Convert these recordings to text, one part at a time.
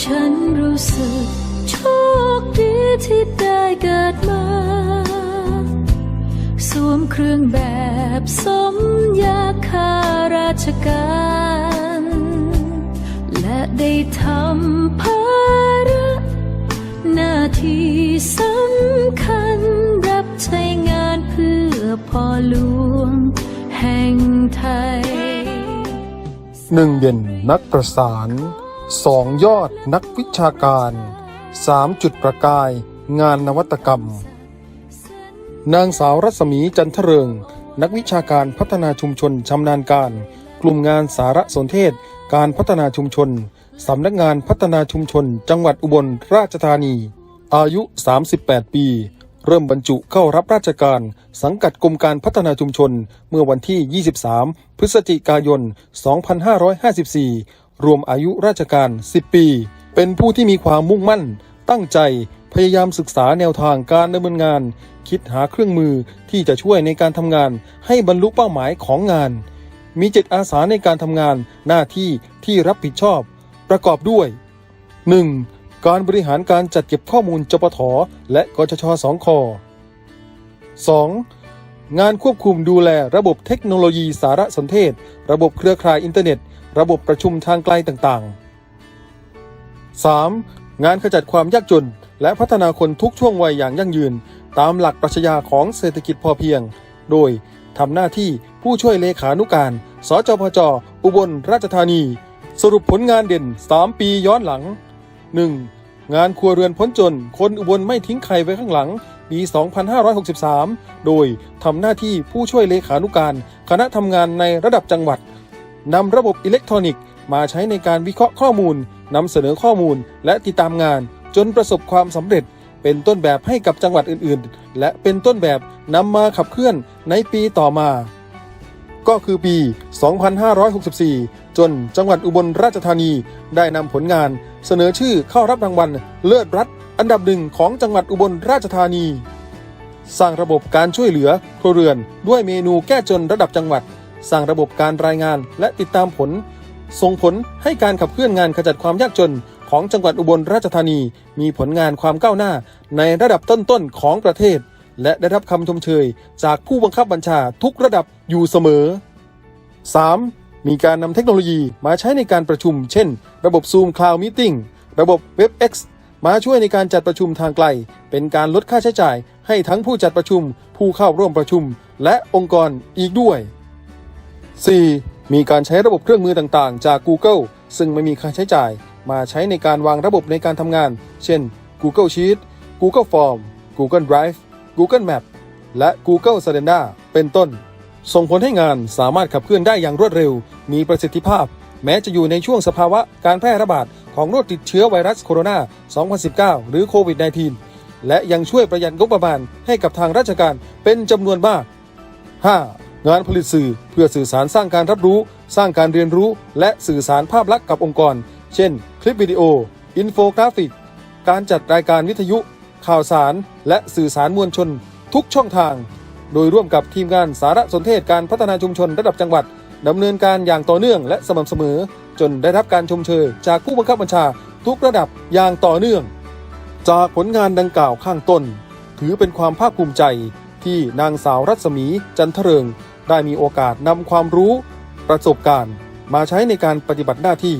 ฉันรู้สึกโชคดีที่ได้เกิดมา สวมเครื่องแบบสมยาข้าราชการ และได้ทำภาระหน้าที่สำคัญรับใช้งานเพื่อพ่อหลวงแห่งไทยหนึ่งเด่นนักประสาน สองยอดนักวิชาการสามจุดประกายงานนวัตกรรม นางสาวรัศมีจันทเริง นักวิชาการพัฒนาชุมชนชำนาญการ กลุ่มงานสารสนเทศ การพัฒนาชุมชน สำนักงานพัฒนาชุมชน จังหวัดอุบลราชธานี อายุ 38 ปี เริ่มบรรจุเข้ารับราชการ สังกัดกรมการพัฒนาชุมชน เมื่อวันที่ 23 พฤศจิกายน 2554 รวมอายุราชการ 10 ปี เป็นผู้ที่มีความมุ่งมั่น ตั้งใจ พยายามศึกษาแนวทางการดำเนินงาน คิดหาเครื่องมือที่จะช่วยในการทำงาน ให้บรรลุเป้าหมายของงาน มีจิตอาสาในการทำงานหน้าที่ที่รับผิดชอบ ประกอบด้วย 1. การบริหารการจัดเก็บข้อมูลจปทและกชชสองค 2. งานควบคุมดูแลระบบเทคโนโลยีสารสนเทศ ระบบเครือข่ายอินเทอร์เน็ต ระบบประชุมทางไกลต่างๆ 3. งานขจัดความยากจน และพัฒนาคนทุกช่วงวัยอย่างยั่งยืน ตามหลักปรัชญาของเศรษฐกิจพอเพียง โดยทำหน้าที่ผู้ช่วยเลขานุการ สจพจ อุบลราชธานี สรุปผลงานเด่น 3 ปีย้อนหลัง 1. งานครัวเรือนพ้นจน คนอุบลไม่ทิ้งใครไว้ข้างหลัง ปี 2563 โดยทำหน้าที่ผู้ช่วยเลขานุการ คณะทำงานในระดับจังหวัดนำระบบอิเล็กทรอนิกส์มาใช้ในการวิเคราะห์ข้อมูลนำเสนอข้อมูล และติดตามงาน จนประสบความสำเร็จ เป็นต้นแบบให้กับจังหวัดอื่นๆ และเป็นต้นแบบนำมาขับเคลื่อนในปีต่อมา ก็คือปี 2564 จนจังหวัดอุบลราชธานีได้นำผลงาน เสนอชื่อเข้ารับรางวัลเลิศรัฐ อันดับหนึ่งของจังหวัดอุบลราชธานี สร้างระบบการช่วยเหลือครัวเรือน ด้วยเมนูแก้จนระดับจังหวัด สร้างระบบการรายงานและติดตามผล ส่งผลให้การขับเคลื่อนงานขจัดความยากจนของจังหวัดอุบลราชธานี มีผลงานความก้าวหน้าในระดับต้นๆของประเทศ และได้รับคำชมเชย จากผู้บังคับบัญชาทุกระดับอยู่เสมอ 3. มีการนำเทคโนโลยีมาใช้ในการประชุม เช่น ระบบ Zoom Cloud Meeting ระบบ WebEx มาช่วยในการจัดประชุมทางไกล เป็นการลดค่าใช้จ่าย ให้ทั้งผู้จัดประชุม ผู้เข้าร่วมประชุม และองค์กรอีกด้วย 4. มีการใช้ระบบเครื่องมือต่างๆ จาก Google ซึ่งไม่มีค่าใช้จ่าย มาใช้ในการวางระบบในการทำงาน เช่น Google Sheet Google Form Google Drive Google Map และ Google Calendar เป็นต้น ส่งผลให้งานสามารถขับเคลื่อนได้อย่างรวดเร็ว มีประสิทธิภาพ แม้จะอยู่ในช่วงสภาวะการแพร่ระบาด ของโรคติดเชื้อไวรัสโคโรนา 2019 หรือโควิด -19 และยังช่วยประหยัดงบประมาณให้กับทางราชการเป็นจำนวนมาก 5. งานผลิตสื่อเพื่อสื่อสารสร้างการรับรู้ สร้างการเรียนรู้ และสื่อสารภาพลักษณ์กับองค์กร เช่น คลิปวิดีโอ อินโฟกราฟิก การจัดรายการวิทยุ ข่าวสาร และสื่อสารมวลชน ทุกช่องทาง โดยร่วมกับทีมงานสารสนเทศการพัฒนาชุมชนระดับจังหวัด ดำเนินการอย่างต่อเนื่องและสม่ำเสมอ จนได้รับการชมเชยจากผู้บังคับบัญชาทุกระดับอย่างต่อเนื่อง จากผลงานดังกล่าวข้างต้น ถือเป็นความภาคภูมิใจที่นางสาวรัศมีจันทเริง ได้มีโอกาสนำความรู้ ประสบการณ์ มาใช้ในการปฏิบัติหน้าที่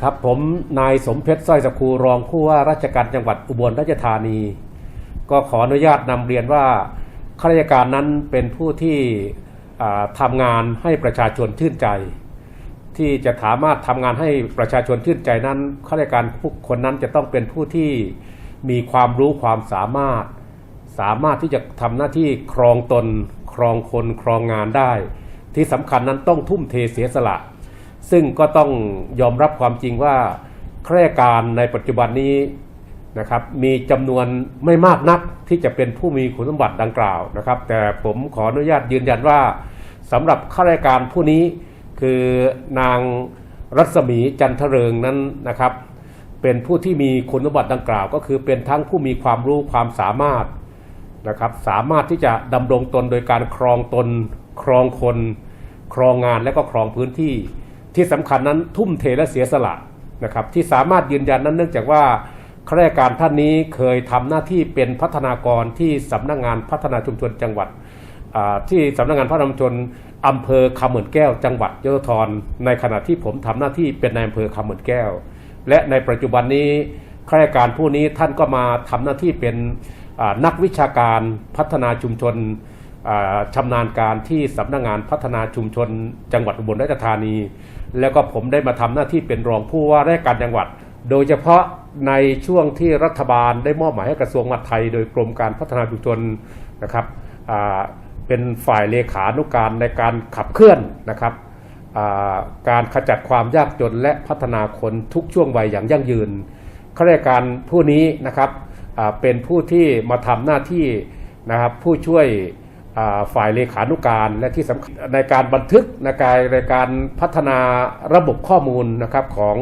ครับผมนายสมเพชรสร้อยสกูรองผู้ว่าราชการจังหวัดอุบลราชธานี ก็ขออนุญาตนำเรียนว่าข้าราชการนั้นเป็นผู้ที่ ทำงานให้ประชาชนชื่นใจ ที่จะสามารถทำงานให้ประชาชนชื่นใจนั้นข้าราชการผู้คนนั้นจะต้องเป็นผู้ที่มีความรู้ความสามารถ สามารถที่จะทำหน้าที่ครองตน ครองคนครองงานได้ ที่สำคัญนั้นต้องทุ่มเทเสียสละ ซึ่งก็ต้องยอมรับความจริงว่าข้าราชการในปัจจุบันนี้ นะครับมีจำนวนไม่มากนักที่จะเป็นผู้มีคุณสมบัติดังกล่าวนะครับ แต่ผมขออนุญาตยืนยันว่าสำหรับข้าราชการผู้นี้คือนางรัศมีจันทเริงนั้นนะครับ เป็นผู้ที่มีคุณสมบัติดังกล่าว ก็คือเป็นทั้งผู้มีความรู้ความสามารถนะครับ สามารถที่จะดำรงตนโดยการครองตน ครองคน ครองงานและก็ครองพื้นที่ ที่สำคัญนั้นทุ่มเทและเสียสละนะครับ ที่สามารถยืนยันนั้นเนื่องจากว่า ข้าราชการท่านนี้เคยทำหน้าที่เป็นพัฒนากรที่สำนักงานพัฒนาชุมชนจังหวัดที่สำนักงานพัฒนาชุมชนอำเภอคำเหมือนแก้ว จังหวัดยโสธรในขณะที่ผมทำหน้าที่เป็นนายอำเภอคำเหมือนแก้ว และในปัจจุบันนี้ข้าราชการผู้นี้ท่านก็มาทำหน้าที่เป็นนักวิชาการพัฒนาชุมชนอ่าชำนาญการที่สำนักงานพัฒนาชุมชน จังหวัดอุบลราชธานี แล้วก็ผมได้มาทำหน้าที่เป็นรองผู้ว่าราชการจังหวัด โดยเฉพาะในช่วงที่รัฐบาลได้มอบหมายให้กระทรวงมหาดไทย โดยกรมการพัฒนาชุมชนนะครับเป็นฝ่ายเลขานุการในการขับเคลื่อนนะครับการขจัดความยากจนและพัฒนาคนทุกช่วงวัยอย่างยั่งยืนข้าราชการผู้นี้นะครับเป็นผู้ที่มาทำหน้าที่นะครับผู้ช่วยฝ่ายเลขานุการและที่สำคัญในการบันทึกในการในการพัฒนาระบบข้อมูลนะครับของ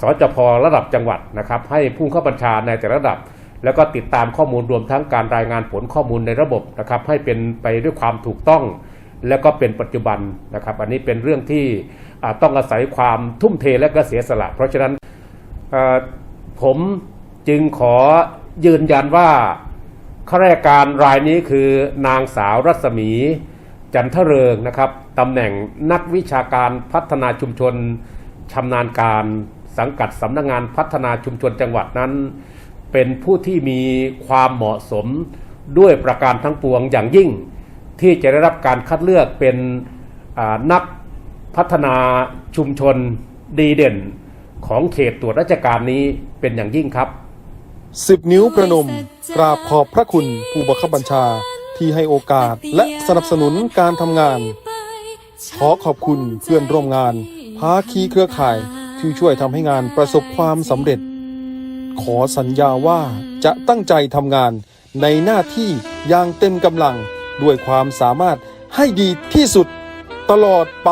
สจพระดับจังหวัดนะครับให้ผู้เข้าบัญชาในแต่ละระดับ แล้วก็ติดตามข้อมูลรวมทั้งการรายงานผลข้อมูลในระบบนะครับให้เป็นไปด้วยความถูกต้อง แล้วก็เป็นปัจจุบันนะครับ อันนี้เป็นเรื่องที่อ่าต้องอาศัยความทุ่มเทและก็เสียสละ เพราะฉะนั้นผมจึงขอยืนยันว่าข้าราชการรายนี้คือนางสาวรัศมี จันทเริงนะครับตำแหน่งนักวิชาการพัฒนาชุมชนชำนาญการ สังกัดสำนักงานพัฒนาชุมชนจังหวัดนั้น เป็นผู้ที่มีความเหมาะสมด้วยประการทั้งปวงอย่างยิ่ง ที่จะได้รับการคัดเลือกเป็นนักพัฒนาชุมชนดีเด่นของเขตตรวจราชการนี้เป็นอย่างยิ่งครับสิบนิ้วประนมกราบขอบพระคุณผู้บังคับบัญชาที่ให้โอกาสและสนับสนุนการทำงาน ขอขอบคุณเพื่อนร่วมงานภาคีเครือข่าย ที่ช่วยทำให้งานประสบความสำเร็จ ขอสัญญาว่าจะตั้งใจทำงานในหน้าที่อย่างเต็มกำลังด้วยความสามารถให้ดีที่สุดตลอดไป